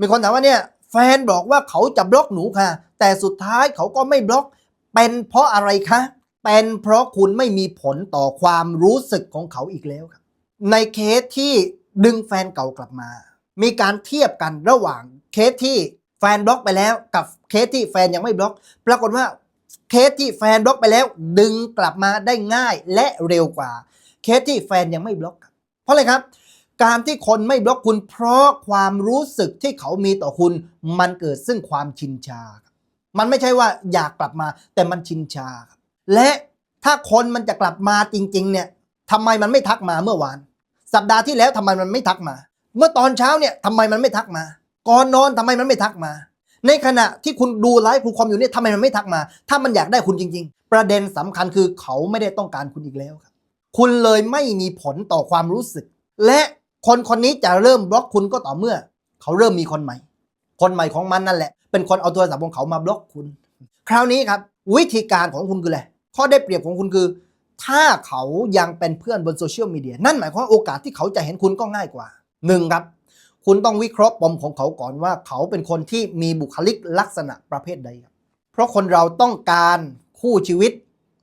มีคนถามว่าเนี่ยแฟนบอกว่าเขาจะบล็อกหนูค่ะ แต่สุดท้ายเขาก็ไม่บล็อก เป็นเพราะอะไรคะ เป็นเพราะคุณไม่มีผลต่อความรู้สึกของเขาอีกแล้วครับ ในเคสที่ดึงแฟนเก่ากลับมา มีการเทียบกันระหว่างเคสที่แฟนบล็อกไปแล้วกับเคสที่แฟนยังไม่บล็อก ปรากฏว่าเคสที่แฟนบล็อกไปแล้ว ดึงกลับมาได้ง่ายและเร็วกว่า เคสที่แฟนยังไม่บล็อก เพราะอะไรครับ การที่คนไม่บล็อกคุณ เพราะความรู้สึกที่เขามีต่อคุณ มันเกิดซึ่งความชินชา มันไม่ใช่ว่าอยากกลับมา แต่มันชินชาครับและถ้าคนมันจะกลับมาจริง ๆ เนี่ยทำไมมันไม่ทักมาเมื่อวาน สัปดาห์ที่แล้วทำไมมันไม่ทักมา เมื่อตอนเช้าเนี่ยทำไมมันไม่ทักมา ก่อนนอนทำไมมันไม่ทักมา ในขณะที่คุณดูไลฟ์ครูคอมอยู่เนี่ยทำไมมันไม่ทักมา ถ้ามันอยากได้คุณจริง ๆ ประเด็นสำคัญคือเขาไม่ได้ต้องการคุณอีกแล้วครับ คุณเลยไม่มีผลต่อความรู้สึก และ คนคนนี้จะเริ่มบล็อกคุณก็ต่อเมื่อ เขาเริ่มมีคนใหม่ คนใหม่ของมันนั่นแหละ เป็นคนเอาโทรศัพท์ของเขามาบล็อกคุณ คราวนี้ครับวิธีการของคุณคืออะไรข้อได้เปรียบของคุณคือ ถ้าเขายังเป็นเพื่อนบนโซเชียลมีเดียนั่นหมายความว่าโอกาสที่เขาจะเห็นคุณก็ง่ายกว่าหนึ่งครับ คุณต้องวิเคราะห์ปมของเขาก่อนว่า เขาเป็นคนที่มีบุคลิกลักษณะประเภทใดครับ เพราะคนเราต้องการคู่ชีวิต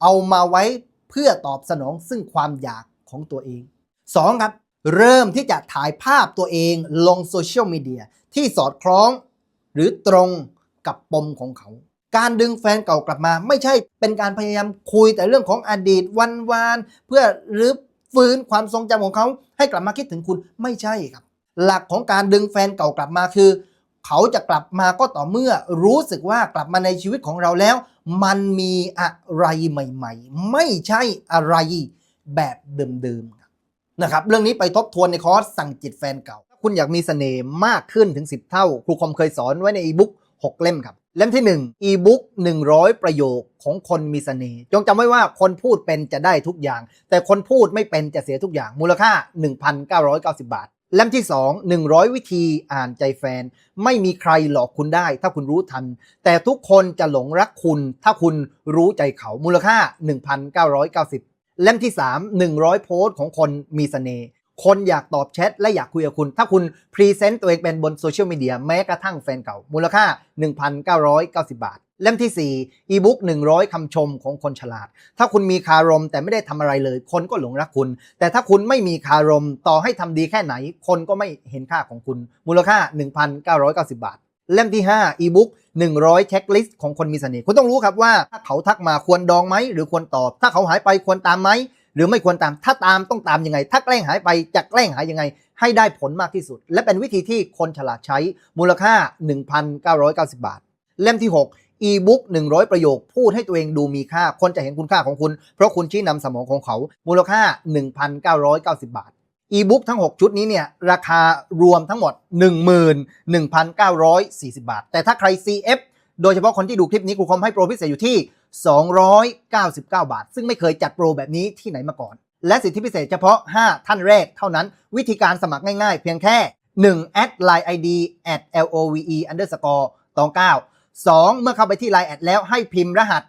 เอามาไว้เพื่อตอบสนองซึ่งความอยากของตัวเองสองครับ เริ่มที่จะถ่ายภาพตัวเองลงโซเชียลมีเดียที่สอดคล้องหรือตรงกับปมของเขา การดึงแฟนเก่ากลับมา ไม่ใช่เป็นการพยายามคุยแต่เรื่องของอดีตวันวานๆเพื่อรื้อฟื้นความทรงจำของเขา ให้กลับมาคิดถึงคุณไม่ใช่ครับ หลักของการดึงแฟนเก่ากลับมาคือ เขาจะกลับมาก็ต่อเมื่อรู้สึกว่ากลับมาในชีวิตของเราแล้ว มันมีอะไรใหม่ ๆ ไม่ใช่อะไรแบบเดิมๆครับ นะครับเรื่องนี้ไปทบทวนในคอร์สสั่งจิตแฟนเก่า คุณอยากมีเสน่ห์มากขึ้นถึง 10 เท่า ครูคอมเคยสอนไว้ในอีบุ๊ก6 เล่มครับ เล่มที่1อีบุ๊ก100 ประโยคของคนมีเสน่ห์จงจำไว้ว่าคนพูดเป็นจะได้ทุกอย่าง แต่คนพูดไม่เป็นจะเสียทุกอย่างมูลค่า 1,990 บาท เล่มที่ 2 100 วิธีอ่านใจแฟน ไม่มีใครหลอกคุณได้ ถ้าคุณรู้ทัน แต่ทุกคนจะหลงรักคุณ ถ้าคุณรู้ใจเขามูลค่า 1,990 เล่มที่ 3 100 โพสต์ของคนมีเสน่ห์คนอยากตอบแชทและอยากคุยกับคุณ ถ้าคุณพรีเซนต์ตัวเองเป็นบนโซเชียลมีเดียแม้กระทั่งแฟนเก่า มูลค่า 1,990 บาท เล่มที่ 4 อีบุ๊ก100 คำชมของคนฉลาด ถ้าคุณมีคารมแต่ไม่ได้ทำอะไรเลย คนก็หลงรักคุณ แต่ถ้าคุณไม่มีคารมต่อให้ทำดีแค่ไหน คนก็ไม่เห็นค่าของคุณ มูลค่า 1,990 บาท เล่มที่ 5 อีบุ๊ก 100เช็คลิสต์ของคนมีเสน่ห์คุณต้องรู้ครับว่าถ้าเขาทักมาควรดองไหมหรือควรตอบ ถ้าเขาหายไปควรตามไหมหรือไม่ควรตาม ถ้าตามต้องตามยังไง ถ้าแกล้งหายไปจะแกล้งหายยังไง ให้ได้ผลมากที่สุด และเป็นวิธีที่คนฉลาดใช้มูลค่า 1,990 บาท เล่มที่ 6อีบุ๊ก100 ประโยค พูดให้ตัวเองดูมีค่า คนจะเห็นคุณค่าของคุณ เพราะคุณชี้นำสมองของเขา มูลค่า 1,990 บาท อีบุ๊กทั้ง 6 ชุดนี้เนี่ยราคารวมทั้งหมด 11,940 บาท แต่ถ้าใคร CF โดยเฉพาะคนที่ดูคลิปนี้ครูคอมให้โปรพิเศษอยู่ที่ 299 บาท ซึ่งไม่เคยจัดโปรแบบนี้ที่ไหนมาก่อน และสิทธิพิเศษเฉพาะ 5 ท่านแรกเท่านั้น วิธีการสมัครง่ายๆ เพียงแค่1 add line id at love underscore ตอง9 2 เมื่อเข้าไปที่ line แอดแล้วให้พิมพ์รหัส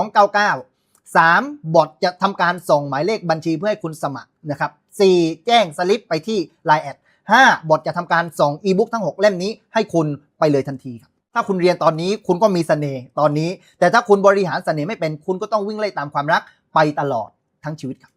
299 3 บอทจะทำการส่งหมายเลขบัญชีเพื่อให้คุณสมัครนะครับ4แจ้งสลิปไปที่ line แอด5บอทจะทำการส่งอีบุ๊กทั้ง 6 เล่มนี้ให้คุณไปเลยทันทีครับถ้าคุณเรียนตอนนี้คุณก็มีเสน่ห์ตอนนี้ แต่ถ้าคุณบริหารเสน่ห์ไม่เป็นคุณก็ต้องวิ่งไล่ตามความรักไปตลอดทั้งชีวิตครับ